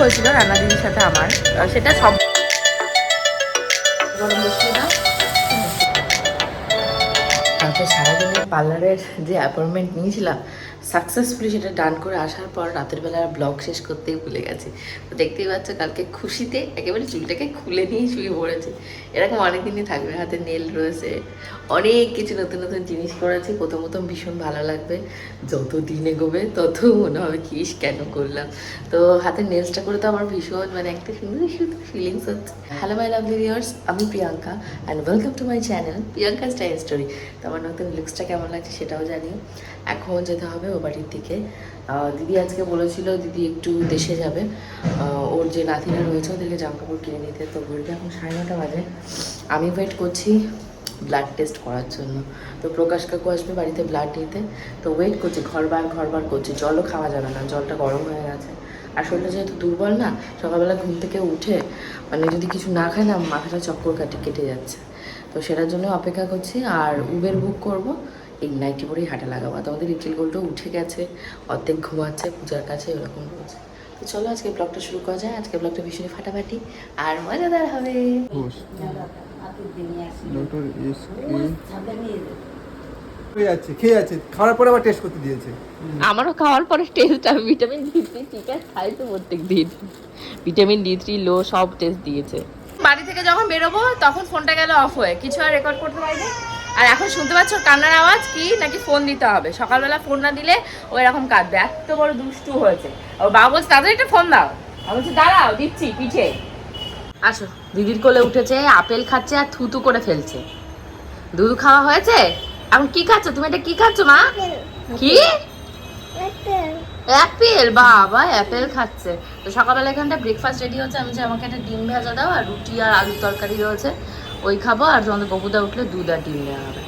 হয়েছিল রান্না দিদির সাথে আমার। সেটা সব গরম বসিয়ে কালকে পার্লারের যে অ্যাপয়েন্টমেন্ট নিয়েছিলাম সাকসেসফুলি সেটা ডান করে আসার পর রাতের বেলা ব্লগ শেষ করতেই ভুলে গেছি। তো দেখতেই পাচ্ছ কালকে খুশিতে একেবারে চুলটাকে খুলে নিয়ে শুয়ে পড়েছে। এরকম অনেক দিনই থাকবে হাতে নেল রয়েছে অনেক কিছু নতুন নতুন জিনিস করেছি প্রথম প্রথম ভীষণ ভালো লাগবে। যত দিন এগোবে তত মনে হবে কি ইস, কেন করলাম। তো হাতের নেলসটা করে তো আমার ভীষণ মানে একটা সুন্দর সুন্দর ফিলিংস হচ্ছে। হ্যালো মাই লাভ ভিউয়ার্স আমি Priyanka and welcome to my channel Priyanka style story তো আমার নতুন লুকসটা কেমন লাগছে সেটাও জানি এখন যেতে হবে ও বাড়ির দিকে। দিদি আজকে বলেছিল, দিদি একটু দেশে যাবে। ওর যে নাতিরা রয়েছে, ওদেরকে জামা কাপড় কিনে নিতে। তো ঘড়িতে এখন সাড়ে নটা বাজে। আমি ওয়েট করছি ব্লাড টেস্ট করার জন্য। তো প্রকাশ কাকু আসবে বাড়িতে ব্লাড নিতে। তো ওয়েট করছি ঘরবার ঘরবার করছি। জলও খাওয়া যাবে না, জলটা গরম হয়ে গেছে। আর শরীরটা যেহেতু দুর্বল না, সকালবেলা ঘুম থেকে উঠে মানে যদি কিছু না খায় না মাথাটা চক্কর কাটে কেটে যাচ্ছে। তো সেটার জন্য অপেক্ষা করছি। আর উবের বুক করব। এই নাইটি পরেই হাঁটা লাগাবো। আর তোমাদের লিটিল গোল্ডও উঠে গেছে অর্ধেক ঘুমাচ্ছে পূজার কাছে এরকম রয়েছে তো চলো আজকে ব্লগটা শুরু করা যায়। আজকে ব্লগটা ভীষণই ফাটাফাটি আর মজাদার হবে। ঘোষ ডক্টর এস কে খেয়ে যাচ্ছে খেয়ে যাচ্ছে। খাওয়ার পরে আবার টেস্ট দিয়েছে। আমারও খাওয়ার পরে টেস্ট আমি ভিটামিন ডি থ্রি ঠিক আছে খাই তো প্রত্যেক দিন। ভিটামিন ডি থ্রি লো সব টেস্ট দিয়েছে। বাড়ি থেকে যখন বেরোবো তখন ফোনটা গেল অফ হয়ে। কিছু আর রেকর্ড করতে পারিনি আর এখন শুনতে পাচ্ছ কান্নার আওয়াজ? কি নাকি ফোন দিতে হবে? সকালবেলা ফোন না দিলে ও এরকম কাঁদবে। এত বড় দুষ্টু হয়েছে। ও বাবা বলছে তাড়াতাড়ি একটা ফোন দাও। আমি বলছি দাঁড়াও দিচ্ছি পিঠে। আসো। দিদির কোলে উঠেছে আপেল খাচ্ছে আর থুতু করে ফেলছে। দুধ খাওয়া হয়েছে? এখন কি খাচ্ছ? তুমি এটা কি খাচ্ছ মা? কি? অ্যাপেল বাবা অ্যাপেল খাচ্ছে। তো সকালবেলা এখানটা ব্রেকফাস্ট রেডি হচ্ছে আমি যে আমাকে একটা ডিম ভেজা দাও আর রুটি আর আলুর তরকারি রয়েছে। ওই খাব আর তোমাদের বকুদা উঠলে দুধ আর ডিম নেওয়া হবে।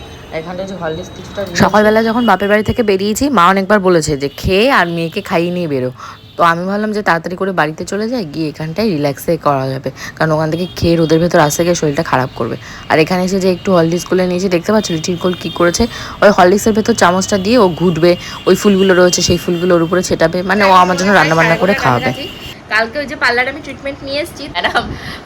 সকালবেলা যখন বাপের বাড়ি থেকে বেরিয়েছি, মা অনেকবার বলেছে যে খেয়ে আর মেয়েকে খাইয়ে নিয়ে বেরো। তো আমি ভাবলাম যে, তাড়াতাড়ি করে বাড়িতে চলে যাই, গিয়ে এখানটায় রিল্যাক্সে করা যাবে। কারণ ওখান থেকে খেয়ে রোদের ভেতর আসতে গিয়ে শরীরটা খারাপ করবে। আর এখানে এসে যে একটু হললিক্স গুলে নিয়েছি, দেখতে পাচ্ছ কোল কী করেছে? ওই হরলিক্সের ভেতর চামচটা দিয়ে ও ঘুটবে, ওই ফুলগুলো রয়েছে, সেই ফুলগুলোর উপরে ছেটাবে। মানে ও আমার জন্য রান্না বান্না করে খাওয়াবে। কালকে ওই যে পার্লারে আমি ট্রিটমেন্ট নিয়ে এসেছি ম্যাডাম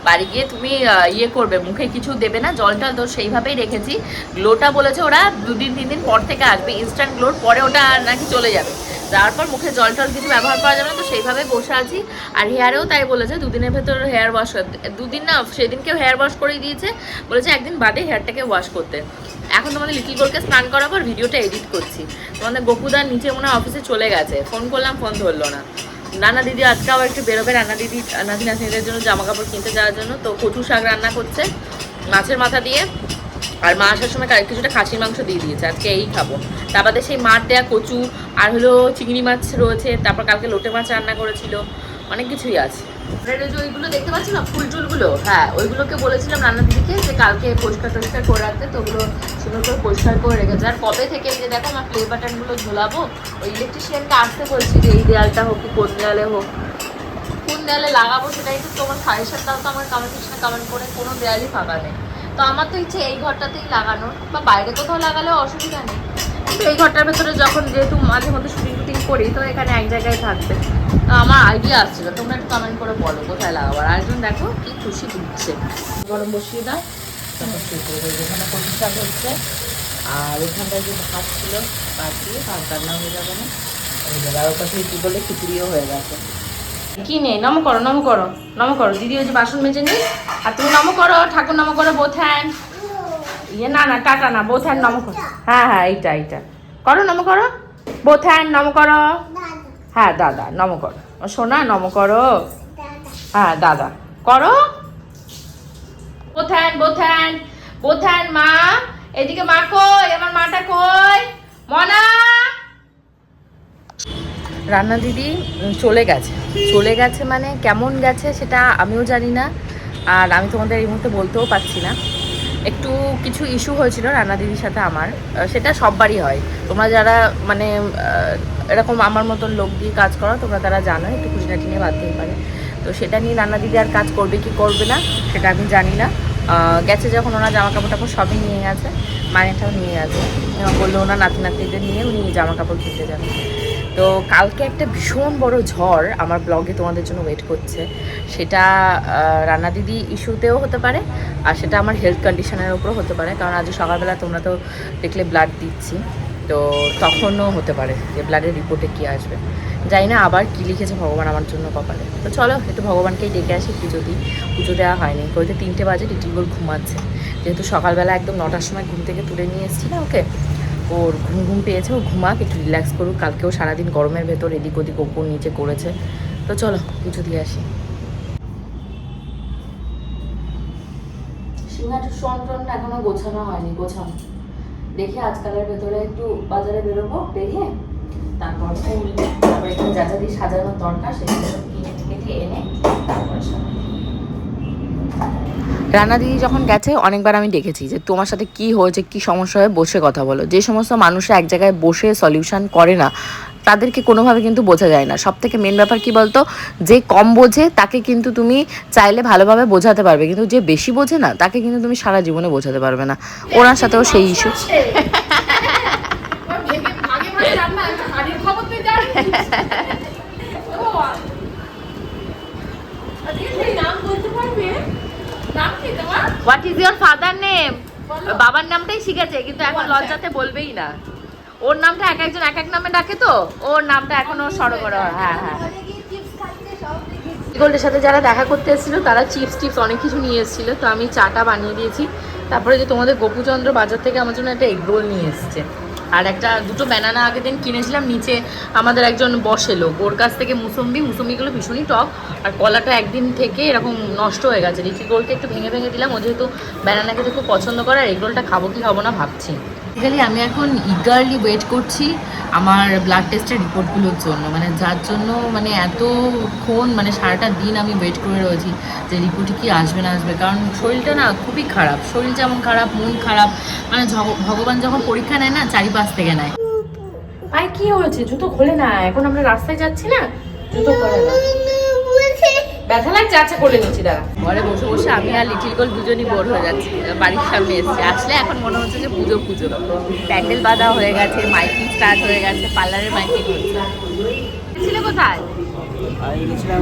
বাড়ি গিয়ে তুমি ইয়ে করবে, মুখে কিছু দেবে না জলটা তো সেইভাবেই রেখেছি। গ্লোটা বলেছে ওরা দুদিন তিন দিন পর থেকে আসবে ইনস্ট্যান্ট গ্লোর পরে ওটা নাকি চলে যাবে। যাওয়ার পর মুখে জল টল কিছু ব্যবহার করা যাবে না, তো সেইভাবে বসে আছি। আর হেয়ারেও তাই বলেছে, দুদিনের ভেতর হেয়ার ওয়াশ দুদিন না সেদিনকেও হেয়ার ওয়াশ করে দিয়েছে, বলেছে একদিন বাদে হেয়ারটাকে ওয়াশ করতে। এখন তোমাদের লিটিল গোলকে স্নান করার পর ভিডিওটা এডিট করছি। তোমাদের গোপুদার নিচে মনে অফিসে চলে গেছে। ফোন করলাম ফোন ধরলো না। নানা দিদি আজকে আবার একটু বেরোবে রান্না দিদি, নাতি নাতনিদের জন্য জামা কাপড় কিনতে যাওয়ার জন্য। তো কচু শাক রান্না করছে মাছের মাথা দিয়ে। আর মা আসার সময় কিছুটা খাসির মাংস দিয়ে দিয়েছে, আজকে এই খাব। তারপরে সেই মাঠ দেয়া কচু, আর হলো চিংড়ি মাছ রয়েছে, তারপর কালকে লোটে মাছ রান্না করেছিল, অনেক কিছুই আছে। ওইগুলো দেখতে পাচ্ছ ফুল টুলগুলো হ্যাঁ ওইগুলোকে বলেছিলাম রান্না দিদিকে যে কালকে পরিষ্কার টরিষ্কার করে রাখতে, তো সুন্দর করে পরিষ্কার করে রেখেছে। আর কবে থেকে এই যে দেখো আমার প্লে বাটনগুলো ঝোলাবো, ওই ইলেকট্রিশিয়ানকে আসতে বলছি যে এই দেয়ালটা হোক কি কোন দেয়ালে হোক। কোন দেয়ালে লাগাবো সেটা একটু তোমার সাজেশন দাও তো আমার কমেন্ট কমেন্ট করে কোনো দেয়ালই ফাঁকা নেই। তো আমার তো ইচ্ছে এই ঘরটাতেই লাগানোর বা বাইরে কোথাও লাগালেও অসুবিধা নেই। এই ঘরটার ভেতরে যখন যেহেতু মাঝে মধ্যে শুটিং টুটিং করি, তো এখানে এক জায়গায় থাকবে। তো আমার আইডিয়া আসছিল তোমরা একটু কমেন্ট করে বলো কোথায় লাগাবো। আর একজন দেখো কি খুশি দিচ্ছে গরম বসিয়ে দাও, তারপর শুরু করে শাক হচ্ছে, আর ওখানটায় যে ভাত ছিল, ভাত দিয়ে ভাত রান্না হয়ে যাবে না। আর পাশে কি বলে, খিচুড়িও হয়ে গেছে। কি নেই নম করো নম করো নম করো। দিদি ওই যে বাসন মেজে নি, আর তুমি নম করো, ঠাকুর নম করো বোথ ইয়ে না না, টাটা না বোথ নম করো। হ্যাঁ হ্যাঁ এইটা এইটা। করো, নম করো। বোথ নম করো। হ্যাঁ দাদা, নম করো। সোনা, নম করো। হ্যাঁ দাদা। করো। Both hand both hand both hand মা। এদিকে মা কই? আমার মাটা কই? মনা! রান্না দিদি চলে গেছে। চলে গেছে মানে কেমন গেছে সেটা আমিও জানি না। আর আমি তোমাদের এই মুহূর্তে বলতেও পারছি না। একটু কিছু ইস্যু হয়েছিল রান্না দিদির সাথে আমার। সেটা সববারই হয়। তোমরা যারা মানে এরকম আমার মতন লোক দিয়ে কাজ করা, তোমরা তারা জানো, একটু খুঁটিনাটি নিয়ে বাঁধতেই পারে। তো সেটা নিয়ে রান্না দিদি আর কাজ করবে কি করবে না, সেটা আমি জানি না। গেছে যখন ওনার জামা কাপড় টাপড় সবই নিয়ে গেছে, মায়েরটাও নিয়ে গেছে। বলল ওনার নাতি নাতনিদের নিয়ে উনি জামা কাপড় কিনতে যাবেন তো কালকে একটা ভীষণ বড় ঝড় আমার ব্লগে তোমাদের জন্য ওয়েট করছে। সেটা রান্না দিদি ইস্যুতেও হতে পারে, আর সেটা আমার হেলথ কন্ডিশনের উপরও হতে পারে। কারণ আজ সকালবেলা তোমরা তো দেখলে ব্লাড দিচ্ছি। তো তখনও হতে পারে যে ব্লাডের রিপোর্টে কী আসবে। জানি না আবার কী লিখেছে ভগবান আমার জন্য কপালে। তো চলো, একটু ভগবানকেই ডেকে আসি পুজো দিই। পুজো দেওয়া হয়নি। কইতে তিনটে বাজে লিটিলগুল ঘুমাচ্ছে। যেহেতু সকালবেলা একদম নটার সময় ঘুম থেকে তুলে নিয়ে এসেছি না ওকে? ওর ঘুম ঘুম পেয়েছে, ও ঘুমাক, একটু রিল্যাক্স করুক। কালকেও সারাদিন গরমের ভেতর এদিক ওদিক ওপর নিচে করেছে। তো চলো, পুজো দিয়ে আসি। সিংহাটু শন টন এখনও গোছানো হয়নি, গোছানো। দেখি আজকালের ভেতরে একটু বাজারে বেরোবো, বেরিয়ে তারপর ফুল তারপর একটু যা যা দিয়ে সাজানোর দরকার সেগুলো সব কিনে কেটে এনে তারপরে। রানা দিদি যখন গেছে, অনেকবার আমি দেখেছি যে তোমার সাথে কি হয়েছে, কি সমস্যা হয়ে বসে কথা বলো যে সমস্ত মানুষরা এক জায়গায় বসে সলিউশন করে না তাদেরকে কোনোভাবে কিন্তু বোঝা যায় না। সব থেকে মেন ব্যাপার কি বলতো? যে কম বোঝে তাকে কিন্তু তুমি চাইলে ভালোভাবে বোঝাতে পারবে। কিন্তু যে বেশি বোঝে না তাকে কিন্তু তুমি সারা জীবনে বোঝাতে পারবে না। ওনার সাথেও সেই ইস্যু আগে ভাগে রান্না একটা হাড়ির খবর তুই জানিস ও আজকে তুই নাম বলতে পারবে নাম কি তোমার what is your father name বাবার নামটাই শিখেছে কিন্তু এখন লজ্জাতে বলবেই না। ওর নামটা এক একজন এক এক নামে ডাকে তো? ওর নামটা এখনও সরগর হ্যাঁ হ্যাঁ গোল্ডের সাথে যারা দেখা করতে এসেছিল, তারা চিপস, টিপস অনেক কিছু নিয়ে এসেছিল। তো আমি চাটা বানিয়ে দিয়েছি। তারপরে যে তোমাদের গোপুচন্দ্র বাজার থেকে আমার জন্য একটা এগ রোল নিয়ে এসেছে। আর একটা দুটো ব্যানানা আগের দিন কিনেছিলাম, নিচে আমাদের একজন বসে লোক। ওর কাছ থেকে মুসম্বি, মুসম্বিগুলো ভীষণই টক। আর কলাটা একদিন থেকে এরকম নষ্ট হয়ে গেছে। লিচি গোলকে একটু ভেঙে ভেঙে দিলাম। ও যেহেতু ব্যানানা খেতে খুব পছন্দ করে, আর এগ রোলটা খাব কি খাব না ভাবছি। বেসিক্যালি আমি এখন ইগারলি ওয়েট করছি আমার ব্লাড টেস্টের রিপোর্টগুলোর জন্য। মানে যার জন্য মানে এতক্ষণ মানে সারাটা দিন আমি ওয়েট করে রয়েছি যে রিপোর্টে কি আসবে, না আসবে। কারণ শরীরটা না খুবই খারাপ। শরীর যেমন খারাপ, মন খারাপ মানে ভগবান যখন পরীক্ষা নেয় না, চারিপাশ থেকে নেয়। পায়ে কি হয়েছে? জুতো খোলে না। এখন আমরা রাস্তায় যাচ্ছি না? জুতো খোলে না। ব্যথা লাগছে? আচ্ছা করে নিচ্ছি দাঁড়া। ঘরে বসে বসে আমি আর লিটিল গোল দুজনই বোর হয়ে যাচ্ছি। বাড়ির সামনে এসেছি। আসলে এখন মনে হচ্ছে যে পুজো পুজো। প্যান্ডেল বাঁধা হয়ে গেছে মাইকিং স্টার্ট হয়ে গেছে পার্লারের মাইকিং হচ্ছে। ছিলে কোথায়? আমি গেছিলাম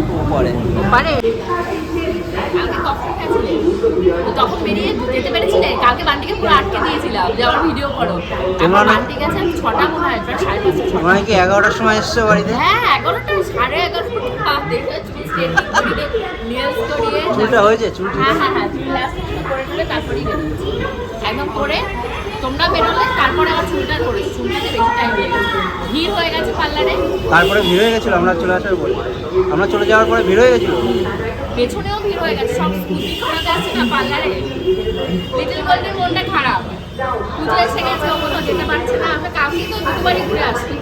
তো তখন বেরিয়ে যেতে পেরেছিলে? কালকে বান্টিকে পুরো আটকে দিয়েছিলাম যে আমার ভিডিও করো। তোমরা না- বান্টি গেছে আমি ছটা মনে হয় প্রায় সাড়ে পাঁচটা ছটা। তোমরা কি এগারোটার সময় এসছো বাড়িতে? হ্যাঁ এগারোটা সাড়ে এগারোটা। দেখে করিয়ে চুলটা হয়েছে হ্যাঁ হ্যাঁ হ্যাঁ চুল লাস্ট করে টুলে তারপরেই বেরোচ্ছি একদম করে তোমরা বেরোলে তারপরে আমার চুলটা করেছি চুলটাতে বেশি টাইম লেগেছে ভিড় হয়ে গেছে পার্লারে। তারপরে ভিড় হয়ে গেছিল আমরা চলে আসার পরে। আমরা চলে যাওয়ার পরে ভিড় হয়ে গেছিল? পেছনেও ভিড় হয়ে গেছে সব স্কুটি না পার্লারে? লিটল গোল্ডের মনটা খারাপ। পুজো এসে গেছে ও কোথাও যেতে পারছে না। আমরা কালকে তো দুবারই ঘুরে আসি।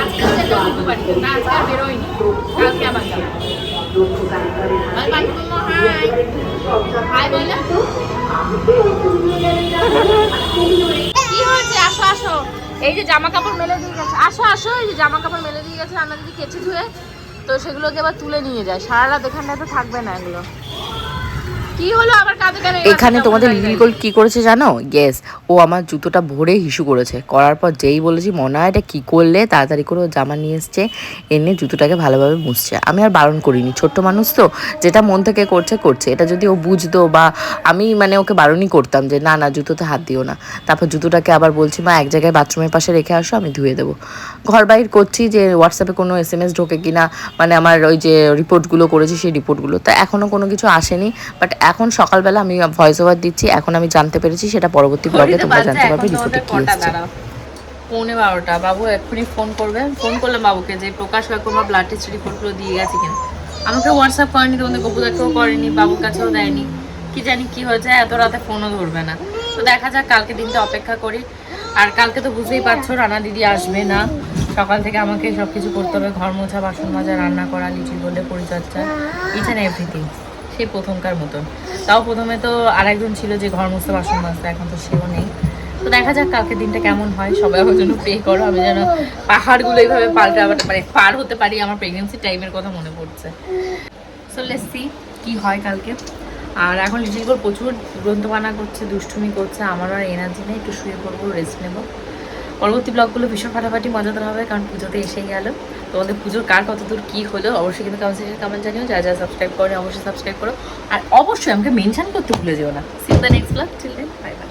আজকে যেতে না আজকে আর বেরোয়নি কালকে আবার যাব আর বাকি বলল হাই হাই আসো আসো। এই যে জামা কাপড় মেলে দিয়ে গেছে। আসো আসো। এই যে জামা কাপড় মেলে দিয়ে গেছে, আমরা যদি কেচে ধুয়ে, তো সেগুলোকে আবার তুলে নিয়ে যায় সারা রাত এখানটায় তো থাকবে না এগুলো। এখানে তোমাদের লিটিল গোল্ড কি করেছে জানো? ইয়েস ও আমার জুতোটা ভরে হিসু করেছে। করার পর যেই বলেছি মনে হয় এটা কী করলে? তাড়াতাড়ি করে ও জামা নিয়ে এসছে এনে জুতোটাকে ভালোভাবে মুছছে। আমি আর বারণ করিনি। ছোট্ট মানুষ তো যেটা মন থেকে করছে করছে। এটা যদি ও বুঝতো বা আমি মানে ওকে বারণই করতাম যে না না জুতোতে হাত দিও না। তারপর জুতোটাকে আবার বলছি মা এক জায়গায় বাথরুমের পাশে রেখে আসো আমি ধুয়ে দেবো। ঘর বাইর করছি যে হোয়াটসঅ্যাপে কোনো এস এম এস ঢোকে কিনা মানে আমার ওই যে রিপোর্টগুলো করেছি সেই রিপোর্টগুলো তা এখনও কোনো কিছু আসেনি বাট এখন সকালবেলা আমি ভয়েস ওভার দিচ্ছি এখন আমি জানতে পেরেছি সেটা পরবর্তী ব্লগে তোমরা জানতে পারবে রিপোর্টে কি এসেছে। পৌনে বারোটা। বাবু এক্ষুনি ফোন করবে? ফোন করলাম বাবুকে যে প্রকাশ আমার ব্লাড টেস্ট রিপোর্টগুলো দিয়ে গেছে কিনা। আমাকে হোয়াটসঅ্যাপ করেনি তোমাদের গপুদাকেও করেনি বাবুর কাছেও দেয়নি। কি জানি কি হয়েছে এত রাতে ফোনও ধরবে না। তো দেখা যাক কালকে দিনটা অপেক্ষা করি। আর কালকে তো বুঝতেই পারছ রানা দিদি আসবে না। সকাল থেকে আমাকে সব কিছু করতে হবে ঘর মোছা বাসন মাজা রান্না করা লিচি গোল্ডে পরিচর্যা ইচ অ্যান্ড এভরিথিং সেই প্রথমকার মতন তাও প্রথমে তো আরেকজন ছিল যে ঘর মুছতে বাসন মাজতে, এখন তো সেও নেই। তো দেখা যাক কালকে দিনটা কেমন হয়, সবাই আমার জন্য পে করো। আমি যেন পাহাড়গুলো এইভাবে পাল্টা মানে পার হতে পারি, আমার প্রেগনেন্সি টাইমের কথা মনে পড়ছে। সো লেটস সি কি হয় কালকে। আর এখন লিটিল করে প্রচুর গ্রন্থপানা করছে, দুষ্টুমি করছে আমার আর এনার্জি নেই, একটু শুয়ে পড়ব রেস্ট নেব। পরবর্তী ব্লগগুলো ভীষণ ফাটাফাটি, মজাদার হবে, কারণ পুজোতে এসে গেল। তোমাদের পুজোর কার কতদূর কী হলো, অবশ্যই কিন্তু কমেন্ট সেকশনে কমেন্ট জানিও। যা যা সাবস্ক্রাইব করে অবশ্যই সাবস্ক্রাইব করো। আর অবশ্যই আমাকে মেনশন করতে ভুলে যেও না। See the next blog children bye bye